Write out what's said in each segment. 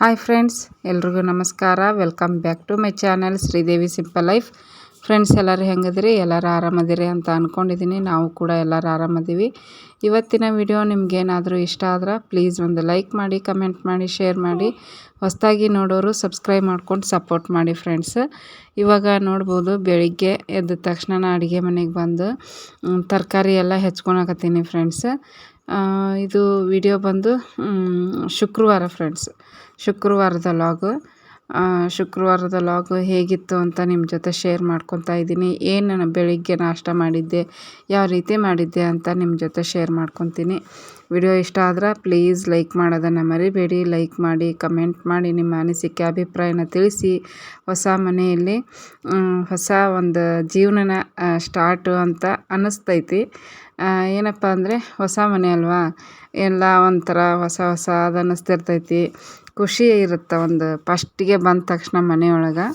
Hi friends, ಎಲ್ರಿಗೂ ನಮಸ್ಕಾರ. Welcome back to my channel Sridevi simple life. Friends, ಎಲ್ಲರೂ ಹೆಂಗದಿರಿ ಎಲ್ಲರೂ ಆರಾಮದಿರಿ ಅಂತ ಅಂದ್ಕೊಂಡಿದ್ದೀನಿ ನಾವು ಕೂಡ ಎಲ್ಲರೂ ಆರಾಮದೀವಿ. ಇವತ್ತಿನ ವಿಡಿಯೋ ನಿಮಗೇನಾದರೂ ಇಷ್ಟ ಆದ್ರೆ, ಪ್ಲೀಸ್ ಒಂದು ಲೈಕ್ ಮಾಡಿ, ಕಮೆಂಟ್ ಮಾಡಿ, ಶೇರ್ ಮಾಡಿ. ಹೊಸದಾಗಿ ನೋಡೋರು ಸಬ್ಸ್ಕ್ರೈಬ್ ಮಾಡ್ಕೊಂಡು ಸಪೋರ್ಟ್ ಮಾಡಿ ಫ್ರೆಂಡ್ಸ್. ಇವಾಗ ನೋಡ್ಬೋದು, ಬೆಳಿಗ್ಗೆ ಎದ್ದ ತಕ್ಷಣ ಅಡುಗೆ ಮನೆಗೆ ಬಂದು ತರಕಾರಿ ಎಲ್ಲ ಹೆಚ್ಕೊಳಕತ್ತೀನಿ ಫ್ರೆಂಡ್ಸ್. ಇದು ವಿಡಿಯೋ ಬಂದು ಶುಕ್ರವಾರ ಫ್ರೆಂಡ್ಸ್ ಶುಕ್ರವಾರದ ಲಾಗು ಶುಕ್ರವಾರದ ಲಾಗು ಹೇಗಿತ್ತು ಅಂತ ನಿಮ್ಮ ಜೊತೆ ಶೇರ್ ಮಾಡ್ಕೊತಾ ಇದ್ದೀನಿ. ಏನು ಬೆಳಿಗ್ಗೆ ನಾಷ್ಟ ಮಾಡಿದ್ದೆ, ಯಾವ ರೀತಿ ಮಾಡಿದ್ದೆ ಅಂತ ನಿಮ್ಮ ಜೊತೆ ಶೇರ್ ಮಾಡ್ಕೊತೀನಿ. ವಿಡಿಯೋ ಇಷ್ಟ ಆದ್ರೆ ಪ್ಲೀಸ್ ಲೈಕ್ ಮಾಡೋದನ್ನು ಮರಿಬೇಡಿ. ಲೈಕ್ ಮಾಡಿ ಕಮೆಂಟ್ ಮಾಡಿ ನಿಮ್ಮ ಅನಿಸಿಕೆ, ಅಭಿಪ್ರಾಯನ ತಿಳಿಸಿ. ಹೊಸ ಮನೆಯಲ್ಲಿ ಹೊಸ ಒಂದು ಜೀವನನ ಸ್ಟಾರ್ಟು ಅಂತ ಅನ್ನಿಸ್ತೈತಿ. ಏನಪ್ಪ ಅಂದರೆ ಹೊಸ ಮನೆ ಅಲ್ವಾ? ಎಲ್ಲ ಒಂಥರ ಹೊಸ ಹೊಸದು ಅನ್ನಿಸ್ತಿರ್ತೈತಿ. ಖುಷಿ ಇರುತ್ತೆ ಒಂದು ಫಸ್ಟಿಗೆ ಬಂದ ತಕ್ಷಣ ಮನೆಯೊಳಗೆ.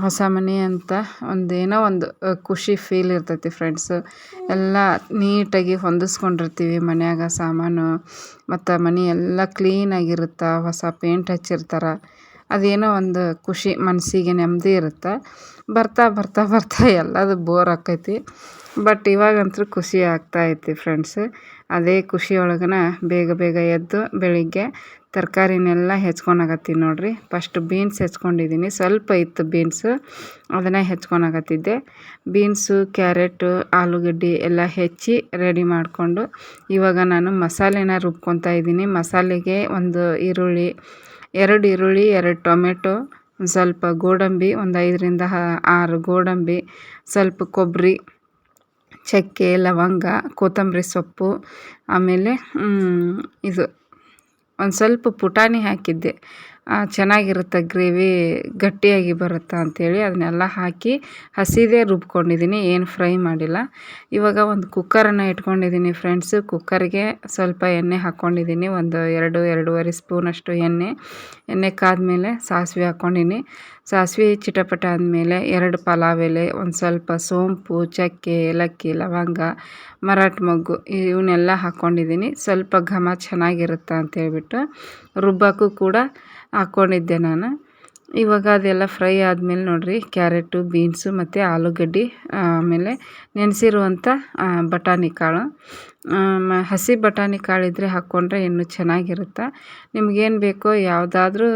ಹೊಸ ಮನೆ ಅಂತ ಒಂದು ಏನೋ ಒಂದು ಖುಷಿ ಫೀಲ್ ಇರ್ತೈತಿ ಫ್ರೆಂಡ್ಸು ಎಲ್ಲ ನೀಟಾಗಿ ಹೊಂದಿಸ್ಕೊಂಡಿರ್ತೀವಿ ಮನ್ಯಾಗ ಸಾಮಾನು. ಮತ್ತು ಮನೆ ಎಲ್ಲ ಕ್ಲೀನಾಗಿರುತ್ತೆ ಹೊಸ ಪೇಂಟ್ ಹಚ್ಚಿರ್ತಾರೆ. ಅದೇನೋ ಒಂದು ಖುಷಿ ಮನಸ್ಸಿಗೆ ನೆಮ್ಮದಿ ಇರುತ್ತೆ. ಬರ್ತಾ ಬರ್ತಾ ಬರ್ತಾ ಎಲ್ಲದು ಬೋರ್ ಆಕೈತಿ. ಬಟ್ ಇವಾಗಂತೂ ಖುಷಿ ಆಗ್ತಾ ಐತಿ ಫ್ರೆಂಡ್ಸ್ ಅದೇ ಖುಷಿ ಒಳಗನ ಬೇಗ ಬೇಗ ಎದ್ದು ಬೆಳಿಗ್ಗೆ ತರಕಾರಿನೆಲ್ಲ ಹೆಚ್ಕೊಳಕತ್ತೀನಿ ನೋಡಿರಿ. ಫಸ್ಟ್ ಬೀನ್ಸ್ ಹೆಚ್ಕೊಂಡಿದ್ದೀನಿ. ಸ್ವಲ್ಪ ಇತ್ತು ಬೀನ್ಸು ಅದನ್ನು ಹೆಚ್ಕೊಳಕತ್ತಿದ್ದೆ ಬೀನ್ಸು ಕ್ಯಾರೆಟು ಆಲೂಗಡ್ಡೆ ಎಲ್ಲ ಹೆಚ್ಚಿ ರೆಡಿ ಮಾಡಿಕೊಂಡು ಇವಾಗ ನಾನು ಮಸಾಲೆನ ರುಬ್ಕೊತಾ ಇದ್ದೀನಿ. ಮಸಾಲೆಗೆ ಒಂದು ಈರುಳ್ಳಿ, ಎರಡು ಈರುಳ್ಳಿ, ಎರಡು ಟೊಮೆಟೊ ಒಂದು ಸ್ವಲ್ಪ ಗೋಡಂಬಿ, ಒಂದು ಐದರಿಂದ ಆರು ಗೋಡಂಬಿ, ಸ್ವಲ್ಪ ಕೊಬ್ಬರಿ, ಚಕ್ಕೆ, ಲವಂಗ, ಕೊತ್ತಂಬರಿ ಸೊಪ್ಪು, ಆಮೇಲೆ ಇದು ಒಂದು ಸ್ವಲ್ಪ ಪುಟಾಣಿ ಹಾಕಿದ್ದೆ. ಚೆನ್ನಾಗಿರುತ್ತೆ ಗ್ರೇವಿ, ಗಟ್ಟಿಯಾಗಿ ಬರುತ್ತೆ ಅಂಥೇಳಿ ಅದನ್ನೆಲ್ಲ ಹಾಕಿ ಹಸಿದೇ ರುಬ್ಕೊಂಡಿದ್ದೀನಿ, ಏನು ಫ್ರೈ ಮಾಡಿಲ್ಲ. ಇವಾಗ ಒಂದು ಕುಕ್ಕರನ್ನು ಇಟ್ಕೊಂಡಿದ್ದೀನಿ ಫ್ರೆಂಡ್ಸು. ಕುಕ್ಕರ್ಗೆ ಸ್ವಲ್ಪ ಎಣ್ಣೆ ಹಾಕ್ಕೊಂಡಿದ್ದೀನಿ, ಒಂದು ಎರಡು, ಎರಡೂವರೆ ಸ್ಪೂನಷ್ಟು ಎಣ್ಣೆ. ಎಣ್ಣೆ ಕಾದ್ಮೇಲೆ ಸಾಸಿವೆ ಹಾಕ್ಕೊಂಡಿನಿ. ಸಾಸಿವೆ ಚಿಟಪಟ ಆದಮೇಲೆ ಎರಡು ಪಲಾವ್ ಎಲೆ ಒಂದು ಸ್ವಲ್ಪ ಸೋಂಪು, ಚಕ್ಕೆ, ಏಲಕ್ಕಿ, ಲವಂಗ, ಮರಾಠಿ ಮೊಗ್ಗು, ಇವನ್ನೆಲ್ಲ ಹಾಕ್ಕೊಂಡಿದ್ದೀನಿ. ಸ್ವಲ್ಪ ಘಮ ಚೆನ್ನಾಗಿರುತ್ತೆ ಅಂತೇಳ್ಬಿಟ್ಟು ರುಬ್ಬಕ್ಕೂ ಕೂಡ ಹಾಕ್ಕೊಂಡಿದ್ದೆ ನಾನು. ಇವಾಗ ಅದೆಲ್ಲ ಫ್ರೈ ಆದಮೇಲೆ ನೋಡಿರಿ, ಕ್ಯಾರೆಟು, ಬೀನ್ಸು ಮತ್ತು ಆಲೂಗಡ್ಡೆ, ಆಮೇಲೆ ನೆನೆಸಿರುವಂಥ ಬಟಾಣಿ ಕಾಳು. ಹಸಿ ಬಟಾಣಿ ಕಾಳಿದ್ರೆ ಹಾಕ್ಕೊಂಡ್ರೆ ಇನ್ನೂ ಚೆನ್ನಾಗಿರುತ್ತೆ. ನಿಮ್ಗೇನು ಬೇಕೋ ಯಾವುದಾದ್ರೂ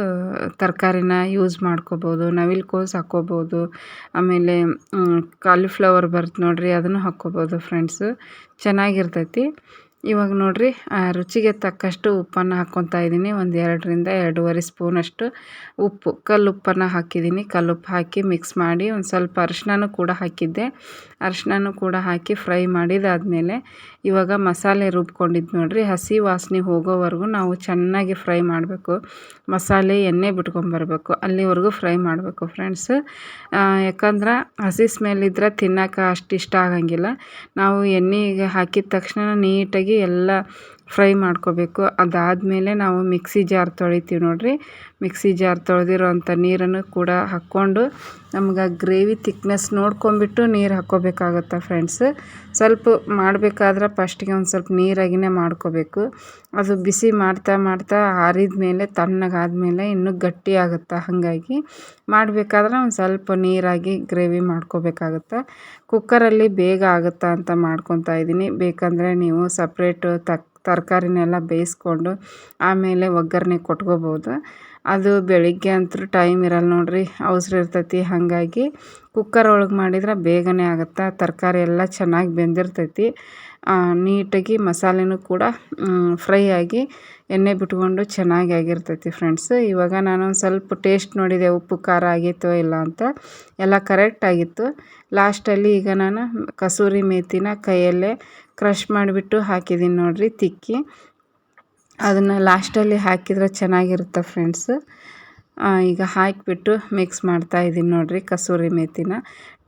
ತರಕಾರಿನ ಯೂಸ್ ಮಾಡ್ಕೋಬೋದು, ನವಿಲುಕೋಸು ಹಾಕ್ಕೋಬೋದು ಆಮೇಲೆ ಕಾಲಿಫ್ಲವರ್ ಬರುತ್ತೆ ನೋಡಿರಿ, ಅದನ್ನು ಹಾಕ್ಕೋಬೋದು ಫ್ರೆಂಡ್ಸು ಚೆನ್ನಾಗಿರ್ತೈತಿ. ಇವಾಗ ನೋಡಿರಿ ರುಚಿಗೆ ತಕ್ಕಷ್ಟು ಉಪ್ಪನ್ನು ಹಾಕ್ಕೊತಾ ಇದ್ದೀನಿ. ಒಂದು ಎರಡರಿಂದ ಎರಡೂವರೆ ಸ್ಪೂನಷ್ಟು ಉಪ್ಪು. ಕಲ್ಲುಪ್ಪನ್ನು ಹಾಕಿದ್ದೀನಿ. ಕಲ್ಲುಪ್ಪು ಹಾಕಿ ಮಿಕ್ಸ್ ಮಾಡಿ ಒಂದು ಸ್ವಲ್ಪ ಅರಿಶಿನನೂ ಕೂಡ ಹಾಕಿದ್ದೆ. ಅರಿಶಿನನೂ ಕೂಡ ಹಾಕಿ ಫ್ರೈ ಮಾಡಿದಾದಮೇಲೆ ಇವಾಗ ಮಸಾಲೆ ರುಬ್ಕೊಂಡಿದ್ದು ನೋಡಿರಿ. ಹಸಿ ವಾಸನೆ ಹೋಗೋವರೆಗೂ ನಾವು ಚೆನ್ನಾಗಿ ಫ್ರೈ ಮಾಡಬೇಕು. ಮಸಾಲೆ ಎಣ್ಣೆ ಬಿಟ್ಕೊಂಬರ್ಬೇಕು. ಅಲ್ಲಿವರೆಗೂ ಫ್ರೈ ಮಾಡಬೇಕು ಫ್ರೆಂಡ್ಸ್. ಯಾಕಂದ್ರೆ ಹಸಿ ಸ್ಮೆಲ್ ಇದ್ರೆ ತಿನ್ನೋಕೆ ಅಷ್ಟು ಇಷ್ಟ ಆಗಂಗಿಲ್ಲ. ನಾವು ಎಣ್ಣೆಗೆ ಹಾಕಿದ ತಕ್ಷಣ ನೀಟಾಗಿ ಎಲ್ಲ ಫ್ರೈ ಮಾಡ್ಕೋಬೇಕು. ಅದಾದಮೇಲೆ ನಾವು ಮಿಕ್ಸಿ ಜಾರ್ ತೊಳಿತೀವಿ ನೋಡಿರಿ. ಮಿಕ್ಸಿ ಜಾರ್ ತೊಳೆದಿರೋಂಥ ನೀರನ್ನು ಕೂಡ ಹಾಕ್ಕೊಂಡು ನಮ್ಗೆ ಗ್ರೇವಿ ತಿಕ್ನೆಸ್ ನೋಡ್ಕೊಂಬಿಟ್ಟು ನೀರು ಹಾಕ್ಕೋಬೇಕಾಗತ್ತೆ ಫ್ರೆಂಡ್ಸ್. ಸ್ವಲ್ಪ ಮಾಡಬೇಕಾದ್ರೆ ಫಸ್ಟಿಗೆ ಒಂದು ಸ್ವಲ್ಪ ನೀರಾಗಿನೇ ಮಾಡ್ಕೋಬೇಕು. ಅದು ಬಿಸಿ ಮಾಡ್ತಾ ಮಾಡ್ತಾ ಆರಿದ ಮೇಲೆ ತಣ್ಣಗಾದ್ಮೇಲೆ ಇನ್ನೂ ಗಟ್ಟಿ ಆಗುತ್ತೆ ಹಾಗಾಗಿ ಮಾಡಬೇಕಾದ್ರೆ ಒಂದು ಸ್ವಲ್ಪ ನೀರಾಗಿ ಗ್ರೇವಿ ಮಾಡ್ಕೋಬೇಕಾಗತ್ತೆ. ಕುಕ್ಕರಲ್ಲಿ ಬೇಗ ಆಗುತ್ತಾ ಅಂತ ಮಾಡ್ಕೊತಾ ಇದ್ದೀನಿ. ಬೇಕಂದರೆ ನೀವು ಸಪ್ರೇಟು ತಕ್ ತರಕಾರಿನೆಲ್ಲ ಬೇಯಿಸ್ಕೊಂಡು ಆಮೇಲೆ ಒಗ್ಗರಣೆ ಕೊಟ್ಕೋಬೋದು. ಅದು ಬೆಳಿಗ್ಗೆ ಅಂತೂ ಟೈಮ್ ಇರಲ್ಲ ನೋಡಿರಿ, ಅವಸರ ಇರ್ತೈತಿ. ಹಾಗಾಗಿ ಕುಕ್ಕರ್ ಒಳಗೆ ಮಾಡಿದ್ರೆ ಬೇಗನೆ ಆಗುತ್ತೆ? ತರಕಾರಿ ಎಲ್ಲ ಚೆನ್ನಾಗಿ ಬೆಂದಿರ್ತೈತಿ. ನೀಟಾಗಿ ಮಸಾಲೆನೂ ಕೂಡ ಫ್ರೈ ಆಗಿ ಎಣ್ಣೆ ಬಿಟ್ಕೊಂಡು ಚೆನ್ನಾಗಿ ಆಗಿರ್ತೈತಿ ಫ್ರೆಂಡ್ಸ್ ಇವಾಗ ನಾನು ಒಂದು ಸ್ವಲ್ಪ ಟೇಸ್ಟ್ ನೋಡಿದೆ, ಉಪ್ಪು, ಖಾರ ಆಗಿತ್ತೋ ಇಲ್ಲ ಅಂತ. ಎಲ್ಲ ಕರೆಕ್ಟ್ ಆಗಿತ್ತು. ಲಾಸ್ಟಲ್ಲಿ ಈಗ ನಾನು ಕಸೂರಿ ಮೇಥಿನ ಕೈಯಲ್ಲೇ ಕ್ರಷ್ ಮಾಡಿಬಿಟ್ಟು ಹಾಕಿದ್ದೀನಿ ನೋಡಿರಿ, ತಿಕ್ಕಿ. ಅದನ್ನು ಲಾಸ್ಟಲ್ಲಿ ಹಾಕಿದರೆ ಚೆನ್ನಾಗಿರುತ್ತೆ ಫ್ರೆಂಡ್ಸ್ ಈಗ ಹಾಕಿಬಿಟ್ಟು ಮಿಕ್ಸ್ ಮಾಡ್ತಾ ಇದ್ದೀನಿ ನೋಡಿರಿ ಕಸೂರಿ ಮೇಥಿನ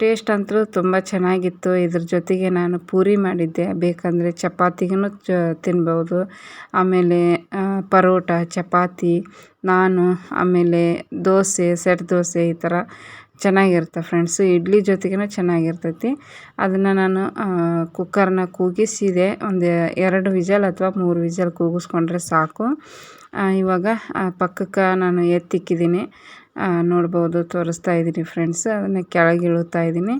ಟೇಸ್ಟ್ ಅಂತೂ ತುಂಬ ಚೆನ್ನಾಗಿತ್ತು. ಇದ್ರ ಜೊತೆಗೆ ನಾನು ಪೂರಿ ಮಾಡಿದ್ದೆ. ಬೇಕಂದರೆ ಚಪಾತಿಗೂ ಚ, ತಿನ್ಬೋದು. ಆಮೇಲೆ ಪರೋಟ, ಚಪಾತಿ, ನಾನು, ಆಮೇಲೆ ದೋಸೆ, ಸೆಟ್ ದೋಸೆ ಈ ಥರ ಚೆನ್ನಾಗಿರುತ್ತೆ ಫ್ರೆಂಡ್ಸು ಇಡ್ಲಿ ಜೊತೆಗೂ ಚೆನ್ನಾಗಿರ್ತೈತಿ. ಅದನ್ನು ನಾನು ಕುಕ್ಕರ್ನ ಕೂಗಿಸಿದೆ. ಒಂದು ಎರಡು ವಿಜಲ್ ಅಥವಾ ಮೂರು ವಿಜಲ್ ಕೂಗಿಸ್ಕೊಂಡ್ರೆ ಸಾಕು. ಇವಾಗ ಪಕ್ಕಕ್ಕೆ ನಾನು ಎತ್ತಿಕ್ಕಿದ್ದೀನಿ. ನೋಡ್ಬೋದು, ತೋರಿಸ್ತಾ ಇದ್ದೀನಿ ಫ್ರೆಂಡ್ಸ್ ಅದನ್ನು ಕೆಳಗೆ ಇಳುತ್ತಾ ಇದ್ದೀನಿ.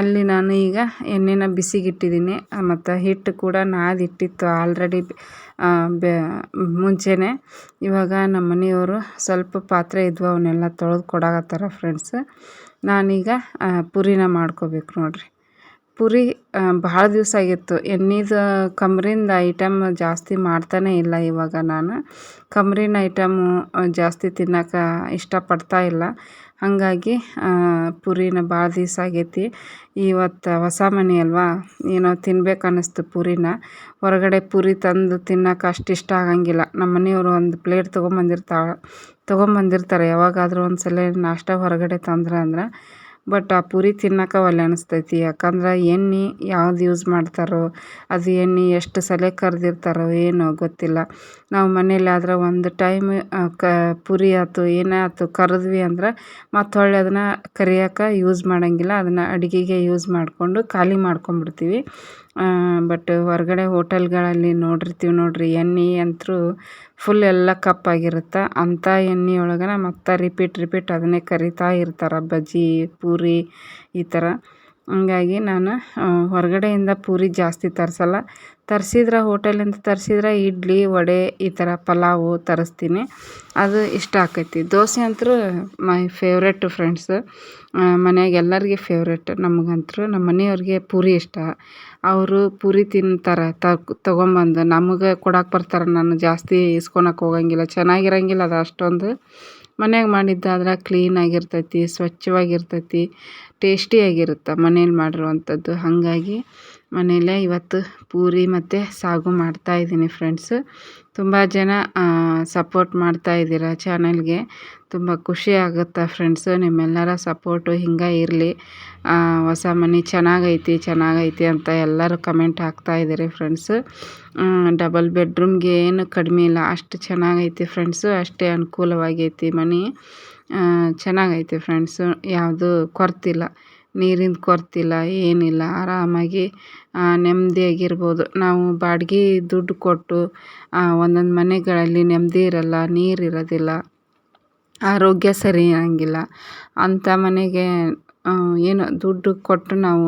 ಅಲ್ಲಿ ನಾನು ಈಗ ಎಣ್ಣೆನ ಬಿಸಿಗಿಟ್ಟಿದ್ದೀನಿ. ಮತ್ತು ಹಿಟ್ಟು ಕೂಡ ನಾದಿಟ್ಟಿತ್ತು ಆಲ್ರೆಡಿ ಬೆ, ಮುಂಚೆನೇ. ಇವಾಗ ನಮ್ಮ ಮನೆಯವರು ಸ್ವಲ್ಪ ಪಾತ್ರೆ ಇದ್ವು, ಅವನ್ನೆಲ್ಲ ತೊಳೆದು ಕೊಡಾಕತ್ತಾರ ಫ್ರೆಂಡ್ಸ್ ನಾನೀಗ ಪೂರಿನ ಮಾಡ್ಕೋಬೇಕು ನೋಡಿರಿ. ಪುರಿ ಭಾಳ ದಿವಸ ಆಗಿತ್ತು. ಎಣ್ಣೆದು ಕಂಬ್ರಿಂದ ಐಟಮ್ ಜಾಸ್ತಿ ಮಾಡ್ತಾನೇ ಇಲ್ಲ ಇವಾಗ ನಾನು. ಕಮ್ರಿನ ಐಟಮು ಜಾಸ್ತಿ ತಿನ್ನೋಕೆ ಇಷ್ಟಪಡ್ತಾ ಇಲ್ಲ. ಹಾಗಾಗಿ ಪುರಿನ ಭಾಳ ದಿವಸ ಆಗೈತಿ. ಇವತ್ತು ಹೊಸ ಮನೆ ಅಲ್ವಾ? ಏನೋ ತಿನ್ಬೇಕು ಅನ್ನಿಸ್ತು ಪುರಿನ. ಹೊರಗಡೆ ಪುರಿ ತಂದು ತಿನ್ನೋಕೆ ಅಷ್ಟು ಇಷ್ಟ ಆಗಂಗಿಲ್ಲ. ನಮ್ಮ ಮನೆಯವರು ಒಂದು ಪ್ಲೇಟ್ ತೊಗೊಂಬಂದಿರ್ತಾಳೆ, ತೊಗೊಂಬಂದಿರ್ತಾರೆ. ಯಾವಾಗಾದರೂ ಒಂದು ಸಲ ನಾಷ್ಟ ಹೊರಗಡೆ ತಂದ್ರೆ ಅಂದ್ರೆ ಬಟ್ ಆ ಪೂರಿ ತಿನ್ನಕ್ಕೆ ಒಲೆ ಅನಿಸ್ತೈತಿ. ಯಾಕಂದ್ರೆ ಎಣ್ಣೆ ಯಾವ್ದು ಯೂಸ್ ಮಾಡ್ತಾರೋ, ಅದು ಎಣ್ಣೆ ಎಷ್ಟು ಸಲ ಕರೆದಿರ್ತಾರೋ ಏನೋ ಗೊತ್ತಿಲ್ಲ. ನಾವು ಮನೇಲಿ ಆದ್ರೆ ಒಂದು ಟೈಮ್ ಕ, ಪೂರಿ ಆಯ್ತು ಏನೇ ಆಯ್ತು ಕರೆದ್ವಿ ಅಂದ್ರೆ ಮತ್ತೆ ಹೊಳ್ಳಿ ಅದನ್ನು ಕರಿಯಕ್ಕೆ ಯೂಸ್ ಮಾಡೋಂಗಿಲ್ಲ. ಅದನ್ನು ಅಡುಗೆಗೆ ಯೂಸ್ ಮಾಡಿಕೊಂಡು ಖಾಲಿ ಮಾಡ್ಕೊಂಡ್ಬಿಡ್ತೀವಿ ಬಟ್ ಹೊರಗಡೆ ಹೋಟೆಲ್ಗಳಲ್ಲಿ ನೋಡಿರ್ತೀವಿ ನೋಡಿರಿ, ಎಣ್ಣೆ ಅಂತೂ ಫುಲ್ ಎಲ್ಲ ಕಪ್ಪಾಗಿರುತ್ತೆ ಅಂಥ ಎಣ್ಣೆ ಒಳಗೆ ಮತ್ತೆ ರಿಪೀಟ್ ರಿಪೀಟ್ ಅದನ್ನೇ ಕರಿತಾ ಇರ್ತಾರೆ. ಬಜ್ಜಿ ಪೂರಿ ಈ ಥರ. ಹಂಗಾಗಿ ನಾನು ಹೊರಗಡೆಯಿಂದ ಪೂರಿ ಜಾಸ್ತಿ ತರಿಸಲ್ಲ. ತರಿಸಿದ್ರೆ ಹೋಟೆಲಿಂದ ತರಿಸಿದ್ರೆ ಇಡ್ಲಿ, ವಡೆ ಈ ಥರ ಪಲಾವು ತರಿಸ್ತೀನಿ. ಅದು ಇಷ್ಟ ಆಕೈತಿ. ದೋಸೆ ಅಂತೂ ಮೈ ಫೇವ್ರೆಟ್ ಫ್ರೆಂಡ್ಸ್. ಮನೆಯಾಗ ಎಲ್ಲರಿಗೆ ಫೇವ್ರೆಟ್. ನಮಗಂತೂ ನಮ್ಮ ಮನೆಯವ್ರಿಗೆ ಪೂರಿ ಇಷ್ಟ. ಅವರು ಪೂರಿ ತಿಂತಾರೆ ತಗೊಂಬಂದು. ನಮಗೆ ಕೊಡಕ್ಕೆ ಬರ್ತಾರೆ, ನಾನು ಜಾಸ್ತಿ ಇಸ್ಕೊಳಕ್ಕೆ ಹೋಗಂಗಿಲ್ಲ. ಚೆನ್ನಾಗಿರಂಗಿಲ್ಲ ಅದು ಅಷ್ಟೊಂದು. ಮನ್ಯಾಗ ಮಾಡಿದ್ದಾದ್ರೆ ಕ್ಲೀನಾಗಿರ್ತೈತಿ ಸ್ವಚ್ಛವಾಗಿರ್ತೈತಿ ಟೇಸ್ಟಿಯಾಗಿರುತ್ತೆ ಮನೇಲಿ ಮಾಡಿರುವಂಥದ್ದು. ಹಾಗಾಗಿ ಮನೆಯಲ್ಲೇ ಇವತ್ತು ಪೂರಿ ಮತ್ತು ಸಾಗು ಮಾಡ್ತಾಯಿದ್ದೀನಿ ಫ್ರೆಂಡ್ಸ್ ತುಂಬ ಜನ ಸಪೋರ್ಟ್ ಮಾಡ್ತಾ ಇದ್ದೀರ ಚಾನಲ್ಗೆ ತುಂಬ ಖುಷಿ ಆಗುತ್ತೆ ಫ್ರೆಂಡ್ಸು ನಿಮ್ಮೆಲ್ಲರ ಸಪೋರ್ಟು ಹಿಂಗೆ ಇರಲಿ. ಹೊಸ ಮನೆ ಚೆನ್ನಾಗೈತಿ ಚೆನ್ನಾಗೈತಿ ಅಂತ ಎಲ್ಲರೂ ಕಮೆಂಟ್ ಹಾಕ್ತಾಯಿದ್ದೀರಿ ಫ್ರೆಂಡ್ಸು ಡಬಲ್ ಬೆಡ್ರೂಮ್ಗೆ ಏನು ಕಡಿಮೆ ಇಲ್ಲ, ಅಷ್ಟು ಚೆನ್ನಾಗೈತಿ ಫ್ರೆಂಡ್ಸು ಅಷ್ಟೇ ಅನುಕೂಲವಾಗೈತಿ ಮನೆ. ಚೆನ್ನಾಗೈತಿ ಫ್ರೆಂಡ್ಸು ಯಾವುದು ಕೊರತಿಲ್ಲ. ನೀರಿನ ಕೊರತಿಲ್ಲ, ಏನಿಲ್ಲ. ಆರಾಮಾಗಿ ನೆಮ್ಮದಿಯಾಗಿರ್ಬೋದು ನಾವು ಬಾಡಿಗೆ ದುಡ್ಡು ಕೊಟ್ಟು ಒಂದೊಂದು ಮನೆಗಳಲ್ಲಿ ನೆಮ್ಮದಿ ಇರಲ್ಲ, ನೀರು ಇರೋದಿಲ್ಲ. ಆರೋಗ್ಯ ಸರಿ ಇರೋಂಗಿಲ್ಲ. ಅಂಥ ಮನೆಗೆ ಏನು ದುಡ್ಡು ಕೊಟ್ಟು ನಾವು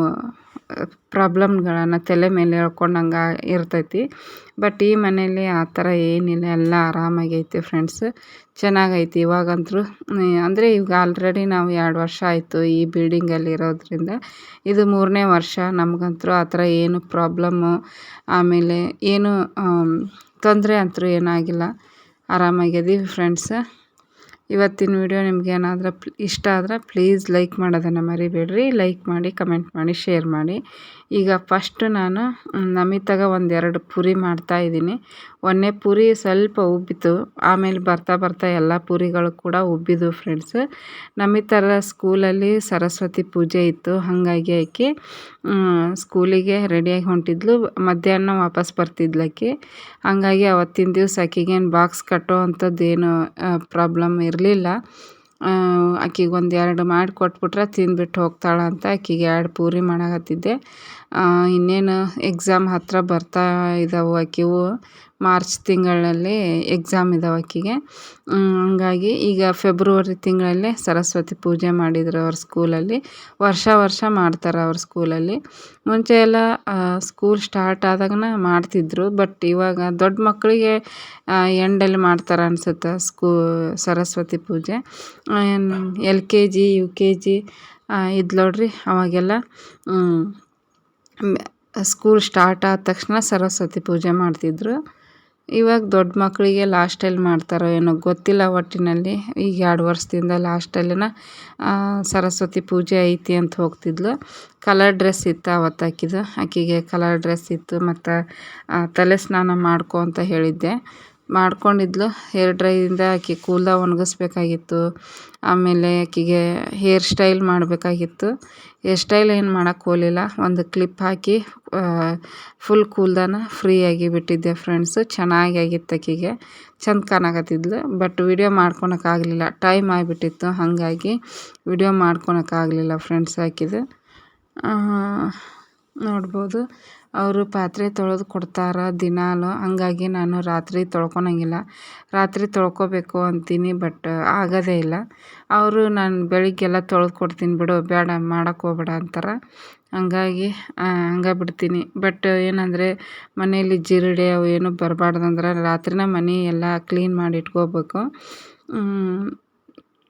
ಪ್ರಾಬ್ಲಮ್ಗಳನ್ನು ತಲೆ ಮೇಲೆ ಹೇಳ್ಕೊಂಡಂಗೆ ಇರ್ತೈತಿ. ಬಟ್ ಈ ಮನೇಲಿ ಆ ಥರ ಏನಿಲ್ಲ. ಎಲ್ಲ ಆರಾಮಾಗೈತಿ ಫ್ರೆಂಡ್ಸ್ ಚೆನ್ನಾಗೈತಿ. ಇವಾಗಂತೂ ಅಂದರೆ ಈಗ ಆಲ್ರೆಡಿ ನಾವು ಎರಡು ವರ್ಷ ಆಯಿತು ಈ ಬಿಲ್ಡಿಂಗಲ್ಲಿ ಇರೋದರಿಂದ. ಇದು ಮೂರನೇ ವರ್ಷ. ನಮಗಂತೂ ಆ ಥರ ಏನು ಪ್ರಾಬ್ಲಮ್ಮು ಆಮೇಲೆ ಏನು ತೊಂದರೆ ಅಂತೂ ಏನಾಗಿಲ್ಲ. ಆರಾಮಾಗಿದ್ದೀವಿ ಫ್ರೆಂಡ್ಸ ಇವತ್ತಿನ ವಿಡಿಯೋ ನಿಮ್ಗೆ ಏನಾದರೂ ಇಷ್ಟ ಆದರೆ ಪ್ಲೀಸ್ ಲೈಕ್ ಮಾಡೋದನ್ನು ಮರಿಬೇಡ್ರಿ. ಲೈಕ್ ಮಾಡಿ, ಕಮೆಂಟ್ ಮಾಡಿ, ಶೇರ್ ಮಾಡಿ. ಈಗ ಫಸ್ಟ್ ನಾನು ನಮಿತಾಗ ಒಂದೆರಡು ಪೂರಿ ಮಾಡ್ತಾಯಿದ್ದೀನಿ ಒಂದನೇ ಪೂರಿ ಸ್ವಲ್ಪ ಉಬ್ಬಿತು. ಆಮೇಲೆ ಬರ್ತಾ ಬರ್ತಾ ಎಲ್ಲ ಪೂರಿಗಳು ಕೂಡ ಉಬ್ಬಿದ್ವು ಫ್ರೆಂಡ್ಸ್ ನಮಿತರ ಸ್ಕೂಲಲ್ಲಿ ಸರಸ್ವತಿ ಪೂಜೆ ಇತ್ತು. ಹಾಗಾಗಿ ಆಕೆ ಸ್ಕೂಲಿಗೆ ರೆಡಿಯಾಗಿ ಹೊಂಟಿದ್ಲು. ಮಧ್ಯಾಹ್ನ ವಾಪಸ್ ಬರ್ತಿದ್ಲಕ್ಕೆ ಹಾಗಾಗಿ ಅವತ್ತಿನ ದಿವಸ ಆಕೆಗೇನು ಬಾಕ್ಸ್ ಕಟ್ಟೋ ಅಂಥದ್ದು ಏನು ಪ್ರಾಬ್ಲಮ್ ಇರಲಿಲ್ಲ. ಆಕಿಗೆ ಒಂದು ಎರಡು ಮಾಡಿ ಕೊಟ್ಬಿಟ್ರೆ ತಿಂದ್ಬಿಟ್ಟು ಹೋಗ್ತಾಳೆ ಅಂತ ಆಕಿಗೆ ಎರಡು ಪೂರಿ ಮಾಡಾಕತ್ತಿದ್ದೆ. ಇನ್ನೇನು ಎಕ್ಸಾಮ್ ಹತ್ತಿರ ಬರ್ತಾ ಇದ್ದಾವೆ ಆಕಿವು ಮಾರ್ಚ್ ತಿಂಗಳಲ್ಲಿ ಎಕ್ಸಾಮ್ ಇದ್ದಾವೆ ಆಕಿಗೆ ಹಂಗಾಗಿ ಈಗ ಫೆಬ್ರವರಿ ತಿಂಗಳಲ್ಲಿ ಸರಸ್ವತಿ ಪೂಜೆ ಮಾಡಿದ್ರು ಅವ್ರ ಸ್ಕೂಲಲ್ಲಿ ವರ್ಷ ವರ್ಷ ಮಾಡ್ತಾರೆ ಅವ್ರ ಸ್ಕೂಲಲ್ಲಿ ಮುಂಚೆ ಎಲ್ಲ ಸ್ಕೂಲ್ ಸ್ಟಾರ್ಟ್ ಆದಾಗನ ಮಾಡ್ತಿದ್ರು ಬಟ್ ಇವಾಗ ದೊಡ್ಡ ಮಕ್ಕಳಿಗೆ ಎಂಡಲ್ಲಿ ಮಾಡ್ತಾರೆ ಅನಿಸುತ್ತೆ ಸ್ಕೂ ಸರಸ್ವತಿ ಪೂಜೆ. L K G, U K G ಇದು ನೋಡ್ರಿ ಅವಾಗೆಲ್ಲ ಸ್ಕೂಲ್ ಸ್ಟಾರ್ಟ್ ಆದ ತಕ್ಷಣ ಸರಸ್ವತಿ ಪೂಜೆ ಮಾಡ್ತಿದ್ದರು ಇವಾಗ ದೊಡ್ಡ ಮಕ್ಕಳಿಗೆ ಲಾಸ್ಟಲ್ಲಿ ಮಾಡ್ತಾರೋ ಏನೋ ಗೊತ್ತಿಲ್ಲ ಒಟ್ಟಿನಲ್ಲಿ. ಈಗ ಎರಡು ವರ್ಷದಿಂದ ಲಾಸ್ಟಲ್ಲಿನ ಸರಸ್ವತಿ ಪೂಜೆ ಐತಿ ಅಂತ ಹೋಗ್ತಿದ್ಲು. ಕಲರ್ ಡ್ರೆಸ್ ಇತ್ತು ಅವತ್ತು ಆಕಿದು ಆಕಿಗೆ ಕಲರ್ ಡ್ರೆಸ್ ಇತ್ತು, ಮತ್ತು ತಲೆ ಸ್ನಾನ ಮಾಡ್ಕೊ ಅಂತ ಹೇಳಿದ್ದೆ. ಮಾಡ್ಕೊಂಡಿದ್ಲು. ಹೇರ್ ಡ್ರೈಯಿಂದ ಆಕೆ ಕೂದಲ ಒಣಗಿಸ್ಬೇಕಾಗಿತ್ತು. ಆಮೇಲೆ ಆಕೆಗೆ ಹೇರ್ ಸ್ಟೈಲ್ ಮಾಡಬೇಕಾಗಿತ್ತು. ಹೇರ್ ಸ್ಟೈಲ್ ಏನು ಮಾಡೋಕ್ಕೆ ಹೋಗಲಿಲ್ಲ. ಒಂದು ಕ್ಲಿಪ್ ಹಾಕಿ ಫುಲ್ ಕೂದಲನ್ನ ಫ್ರೀಯಾಗಿ ಬಿಟ್ಟಿದ್ದೆ ಫ್ರೆಂಡ್ಸು ಚೆನ್ನಾಗಿ ಆಗಿತ್ತು ಆಕೆಗೆ. ಚೆಂದ ಕಾಣಕತ್ತಿದ್ಲು. ಬಟ್ ವಿಡಿಯೋ ಮಾಡ್ಕೊಳಕ್ಕಾಗಲಿಲ್ಲ ಟೈಮ್ ಆಗಿಬಿಟ್ಟಿತ್ತು. ಹಾಗಾಗಿ ವಿಡಿಯೋ ಮಾಡ್ಕೊಳಕ್ಕಾಗಲಿಲ್ಲ ಫ್ರೆಂಡ್ಸ್ ಆಕಿದು. ನೋಡ್ಬೋದು. ಅವರು ಪಾತ್ರೆ ತೊಳೆದು ಕೊಡ್ತಾರೆ ದಿನಾಲೂ. ಹಾಗಾಗಿ ನಾನು ರಾತ್ರಿ ತೊಳ್ಕೊಳಂಗಿಲ್ಲ ರಾತ್ರಿ ತೊಳ್ಕೊಬೇಕು ಅಂತೀನಿ, ಬಟ್ ಆಗೋದೇ ಇಲ್ಲ. ಅವರು ನಾನು ಬೆಳಿಗ್ಗೆಲ್ಲ ತೊಳೆದು ಕೊಡ್ತೀನಿ ಬಿಡು ಬೇಡ ಮಾಡಕ್ಕೆ ಹೋಗ್ಬೇಡ ಅಂತಾರೆ. ಹಂಗಾಗಿ ಹಂಗೆ ಬಿಡ್ತೀನಿ. ಬಟ್ ಏನಂದರೆ ಮನೆಯಲ್ಲಿ ಜಿರಡೆ ಅವು ಏನು ಬರಬಾರ್ದಂದ್ರೆ ರಾತ್ರಿನೇ ಮನೆ ಎಲ್ಲ ಕ್ಲೀನ್ ಮಾಡಿ ಇಟ್ಕೋಬೇಕು.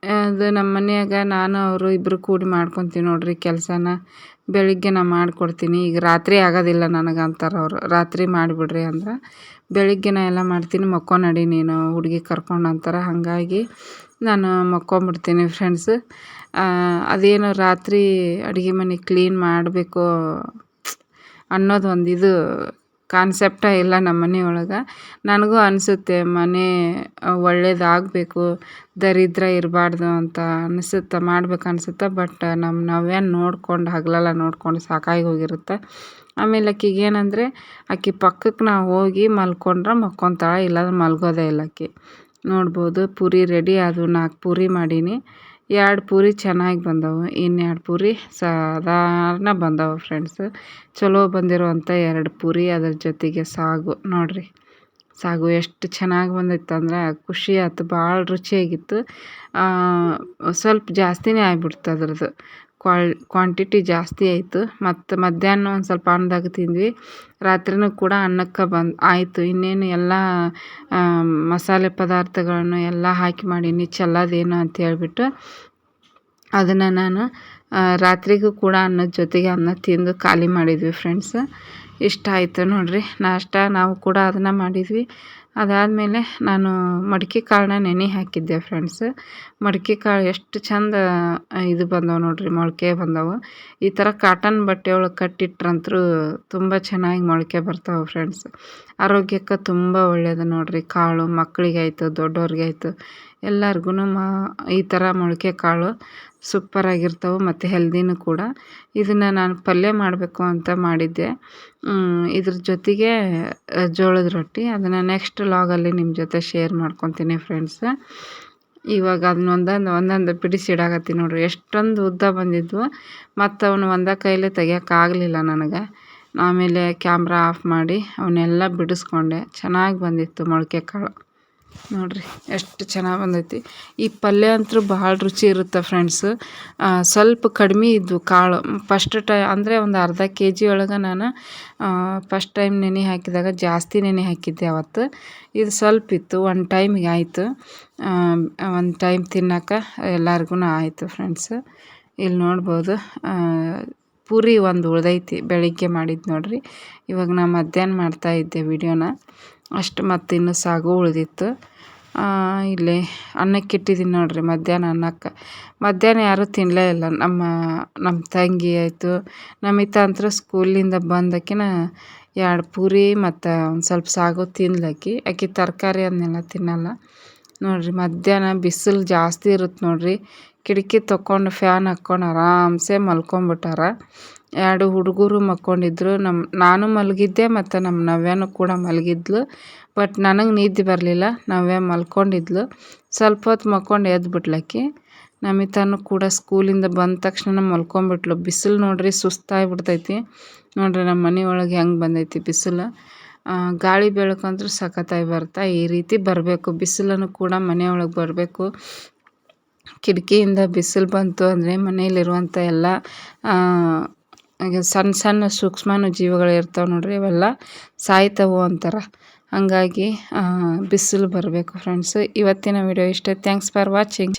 ಅದು ನಮ್ಮ ಮನೆಯಾಗ ನಾನು, ಅವರು ಇಬ್ಬರು ಕೂಡಿ ಮಾಡ್ಕೊತೀವಿ ನೋಡಿರಿ ಕೆಲಸನ. ಬೆಳಿಗ್ಗೆ ನಾ ಮಾಡಿಕೊಡ್ತೀನಿ. ಈಗ ರಾತ್ರಿ ಆಗೋದಿಲ್ಲ ನನಗೆ ಅಂತಾರೆ ಅವರು. ರಾತ್ರಿ ಮಾಡಿಬಿಡ್ರಿ ಅಂದ್ರೆ ಬೆಳಗ್ಗೆ ನಾ ಎಲ್ಲ ಮಾಡ್ತೀನಿ. ಮಕ್ಕೊ ನಡಿ ನೀನು ಹುಡುಗಿ ಕರ್ಕೊಂಡು ಅಂತಾರೆ. ಹಾಗಾಗಿ ನಾನು ಮಲ್ಕೊಂಬಿಡ್ತೀನಿ ಫ್ರೆಂಡ್ಸ್ ಅದೇನು ರಾತ್ರಿ ಅಡುಗೆ ಮನೆ ಕ್ಲೀನ್ ಮಾಡಬೇಕು ಅನ್ನೋದು ಒಂದು ಇದು ಕಾನ್ಸೆಪ್ಟೇ ಇಲ್ಲ ನಮ್ಮ ಮನೆ ಒಳಗೆ. ನನಗೂ ಅನಿಸುತ್ತೆ, ಮನೆ ಒಳ್ಳೇದಾಗಬೇಕು, ದರಿದ್ರ ಇರಬಾರ್ದು ಅಂತ ಅನಿಸುತ್ತೆ, ಮಾಡ್ಬೇಕು ಅನಿಸುತ್ತೆ ಬಟ್ ನಮ್ಮ ನಾವೇನು ನೋಡ್ಕೊಂಡು, ಹಗಲೆಲ್ಲ ನೋಡ್ಕೊಂಡು ಸಾಕಾಗಿ ಹೋಗಿರುತ್ತೆ. ಆಮೇಲೆ ಆಕಿಗೆ ಏನಂದರೆ ಆಕೆ ಪಕ್ಕಕ್ಕೆ ನಾವು ಹೋಗಿ ಮಲ್ಕೊಂಡ್ರೆ ಮಲ್ಕೊತಾಳೆ ಇಲ್ಲಾಂದ್ರೆ ಮಲ್ಗೋದೇ ಇಲ್ಲ ಆಕೆ ನೋಡ್ಬೋದು, ಪೂರಿ ರೆಡಿ ಅದು ನಾಲ್ಕು ಪೂರಿ ಮಾಡೀನಿ. ಎರಡು ಪೂರಿ ಚೆನ್ನಾಗಿ ಬಂದವು ಇನ್ನೆರಡು ಪೂರಿ ಸಾಧಾರಣ ಬಂದವು ಫ್ರೆಂಡ್ಸ್ ಚಲೋ ಬಂದಿರುವಂಥ ಎರಡು ಪೂರಿ ಅದ್ರ ಜೊತೆಗೆ ಸಾಗು, ನೋಡಿರಿ. ಸಾಗು ಎಷ್ಟು ಚೆನ್ನಾಗಿ ಬಂದಿತ್ತು ಅಂದ್ರೆ ಖುಷಿ ಆಯ್ತು, ಭಾಳ ರುಚಿಯಾಗಿತ್ತು. ಸ್ವಲ್ಪ ಜಾಸ್ತಿನೇ ಆಗ್ಬಿಡ್ತು ಅದ್ರದ್ದು. ಕ್ವಾಲ್ ಕ್ವಾಂಟಿಟಿ ಜಾಸ್ತಿ ಆಯಿತು. ಮತ್ತು ಮಧ್ಯಾಹ್ನ ಒಂದು ಸ್ವಲ್ಪ ಅನ್ನದಾಗ ತಿಂದ್ವಿ. ರಾತ್ರಿನೂ ಕೂಡ ಅನ್ನಕ್ಕೆ ಬಂದು, ಆಯಿತು. ಇನ್ನೇನು ಎಲ್ಲ ಮಸಾಲೆ ಪದಾರ್ಥಗಳನ್ನು ಎಲ್ಲ ಹಾಕಿ ಮಾಡೀನಿ, ಚೆಲ್ಲೋದೇನು ಅಂತ ಹೇಳ್ಬಿಟ್ಟು ಅದನ್ನು ನಾನು ರಾತ್ರಿಗೂ ಕೂಡ ಅನ್ನದ ಜೊತೆಗೆ ಅನ್ನ ತಿಂದು ಖಾಲಿ ಮಾಡಿದ್ವಿ ಫ್ರೆಂಡ್ಸ್ ಇಷ್ಟ ಆಯಿತು ನೋಡಿರಿ. ನಾಷ್ಟ ನಾವು ಕೂಡ ಅದನ್ನು ಮಾಡಿದ್ವಿ. ಅದಾದಮೇಲೆ ನಾನು ಮಡಿಕೆ ಕಾಳನ್ನ ನೆನೆ ಹಾಕಿದ್ದೆ ಫ್ರೆಂಡ್ಸ್ ಮಡಿಕೆ ಕಾಳು ಎಷ್ಟು ಚಂದ ಇದು ಬಂದವು ನೋಡ್ರಿ, ಮೊಳಕೆ ಬಂದವು. ಈ ಥರ ಕಾಟನ್ ಬಟ್ಟೆ ಒಳಗೆ ಕಟ್ಟಿಟ್ರಂತೂ ತುಂಬ ಚೆನ್ನಾಗಿ ಮೊಳಕೆ ಬರ್ತಾವೆ ಫ್ರೆಂಡ್ಸ್ ಆರೋಗ್ಯಕ್ಕೆ ತುಂಬ ಒಳ್ಳೆಯದು ನೋಡ್ರಿ, ಕಾಳು ಮಕ್ಕಳಿಗಾಯ್ತು ದೊಡ್ಡವ್ರಿಗಾಯ್ತು ಎಲ್ಲರಿಗೂ ಮಾ, ಈ ಥರ ಮೊಳಕೆ ಕಾಳು ಸೂಪರಾಗಿರ್ತವೆ ಮತ್ತು ಹೆಲ್ದಿನೂ ಕೂಡ. ಇದನ್ನು ನಾನು ಪಲ್ಯ ಮಾಡಬೇಕು ಅಂತ ಮಾಡಿದ್ದೆ. ಇದ್ರ ಜೊತೆಗೆ ಜೋಳದ ರೊಟ್ಟಿ. ಅದನ್ನು ನೆಕ್ಸ್ಟ್ ಲಾಗಲ್ಲಿ ನಿಮ್ಮ ಜೊತೆ ಶೇರ್ ಮಾಡ್ಕೊತೀನಿ ಫ್ರೆಂಡ್ಸ್ ಇವಾಗ ಅದನ್ನ ಒಂದೊಂದು ಒಂದೊಂದು ಬಿಡಿಸಿಡಾಕತ್ತೀನಿ ನೋಡ್ರಿ. ಎಷ್ಟೊಂದು ಉದ್ದ ಬಂದಿದ್ವು. ಮತ್ತು ಅವನು ಒಂದೇ ಕೈಲೇ ತೆಗಿಯೋಕ್ಕಾಗಲಿಲ್ಲ ನನಗೆ. ಆಮೇಲೆ ಕ್ಯಾಮ್ರಾ ಆಫ್ ಮಾಡಿ ಅವನ್ನೆಲ್ಲ ಬಿಡಿಸ್ಕೊಂಡೆ. ಚೆನ್ನಾಗಿ ಬಂದಿತ್ತು ಮೊಳಕೆ ಕಾಳು. ನೋಡಿರಿ, ಎಷ್ಟು ಚೆನ್ನಾಗಿ ಬಂದೈತಿ. ಈ ಪಲ್ಯ ಅಂತೂ ಭಾಳ ರುಚಿ ಇರುತ್ತೆ ಫ್ರೆಂಡ್ಸ್ ಸ್ವಲ್ಪ ಕಡಿಮೆ ಇದ್ವು ಕಾಳು. ಫಸ್ಟ್ ಟೈ ಅಂದರೆ ಒಂದು ಅರ್ಧ ಕೆ ಜಿ ಒಳಗೆ ನಾನು ಫಸ್ಟ್ ಟೈಮ್ ನೆನೆ ಹಾಕಿದಾಗ ಜಾಸ್ತಿ ನೆನೆ ಹಾಕಿದ್ದೆ ಅವತ್ತು. ಇದು ಸ್ವಲ್ಪ ಇತ್ತು ಒಂದು ಟೈಮಿಗೆ ಆಯಿತು. ಒಂದು ಟೈಮ್ ತಿನ್ನೋಕೆ ಎಲ್ಲರಿಗೂ ಆಯಿತು ಫ್ರೆಂಡ್ಸ್ ಇಲ್ಲಿ ನೋಡ್ಬೋದು ಪೂರಿ ಒಂದು ಉಳ್ದೈತಿ, ಬೆಳಿಗ್ಗೆ ಮಾಡಿದ್ದು ನೋಡಿರಿ. ಇವಾಗ ನಾ ಮಧ್ಯಾಹ್ನ ಮಾಡ್ತಾಯಿದ್ದೆ ವಿಡಿಯೋನ ಅಷ್ಟು ಮತ್ತು ಇನ್ನು ಸಾಗು ಉಳಿದಿತ್ತು. ಇಲ್ಲಿ ಅನ್ನಕ್ಕೆ ಇಟ್ಟಿದ್ದೀನಿ ನೋಡಿರಿ ಮಧ್ಯಾಹ್ನ ಅನ್ನಕ್ಕೆ. ಮಧ್ಯಾಹ್ನ ಯಾರೂ ತಿನ್ನಲೇ ಇಲ್ಲ. ನಮ್ಮ ನಮ್ಮ ತಂಗಿ ಆಯಿತು. ನಮಿತಾ ಅಂತೂ ಸ್ಕೂಲಿಂದ ಬಂದಾಕಿನ ಎರಡು ಪೂರಿ ಮತ್ತು ಒಂದು ಸ್ವಲ್ಪ ಸಾಗು ತಿನ್ಲಕ್ಕಿ ಆಕೆ ತರಕಾರಿ ಅದನ್ನೆಲ್ಲ ತಿನ್ನಲ್ಲ. ನೋಡಿರಿ ಮಧ್ಯಾಹ್ನ ಬಿಸಿಲು ಜಾಸ್ತಿ ಇರುತ್ತೆ ನೋಡಿರಿ. ಕಿಟಕಿ ತೊಗೊಂಡು ಫ್ಯಾನ್ ಹಾಕ್ಕೊಂಡು ಆರಾಮ್ಸೆ ಮಲ್ಕೊಂಬಿಟ್ಟಾರ. ಎರಡು ಹುಡುಗರು ಮಲ್ಕೊಂಡಿದ್ರು ನಮ್ಮ ನಾನು ಮಲಗಿದ್ದೆ ಮತ್ತು ನಮ್ಮ ನವ್ಯನೂ ಕೂಡ ಮಲಗಿದ್ಲು. ಬಟ್ ನನಗೆ ನಿದ್ದೆ ಬರಲಿಲ್ಲ. ನವ್ಯ ಮಲ್ಕೊಂಡಿದ್ಲು. ಸ್ವಲ್ಪ ಹೊತ್ತು ಮಲ್ಕೊಂಡು ಬಿಟ್ಲಕ್ಕಿ ನಮಿತಾನು ಕೂಡ ಸ್ಕೂಲಿಂದ ಬಂದ ತಕ್ಷಣ ಮಲ್ಕೊಂಬಿಟ್ಲು ಬಿಸಿಲು ಸುಸ್ತಾಗಿ ಬಿಡ್ತೈತಿ ನೋಡ್ರಿ ನಮ್ಮ ಮನೆ ಒಳಗೆ ಹೆಂಗೆ ಬಂದೈತಿ ಬಿಸಿಲು. ಗಾಳಿ ಬೆಳಕಂದ್ರೆ ಸಖತ್ತಾಗಿ ಬರ್ತಾ ಈ ರೀತಿ ಬರಬೇಕು. ಬಿಸಿಲನ್ನು ಕೂಡ ಮನೆಯೊಳಗೆ ಬರಬೇಕು. ಕಿಟಕಿಯಿಂದ ಬಿಸಿಲು ಬಂತು ಅಂದರೆ ಮನೆಯಲ್ಲಿರುವಂಥ ಎಲ್ಲ ಸಣ್ಣ ಸಣ್ಣ ಸೂಕ್ಷ್ಮಾಣು ಜೀವಿಗಳು ಇರ್ತಾವೆ ನೋಡಿರಿ, ಇವೆಲ್ಲ ಸಾಯ್ತವು ಅಂತಾರೆ. ಹಾಗಾಗಿ ಬಿಸಿಲು ಬರಬೇಕು ಫ್ರೆಂಡ್ಸ್ ಇವತ್ತಿನ ವಿಡಿಯೋ ಇಷ್ಟೇ. Thanks for watching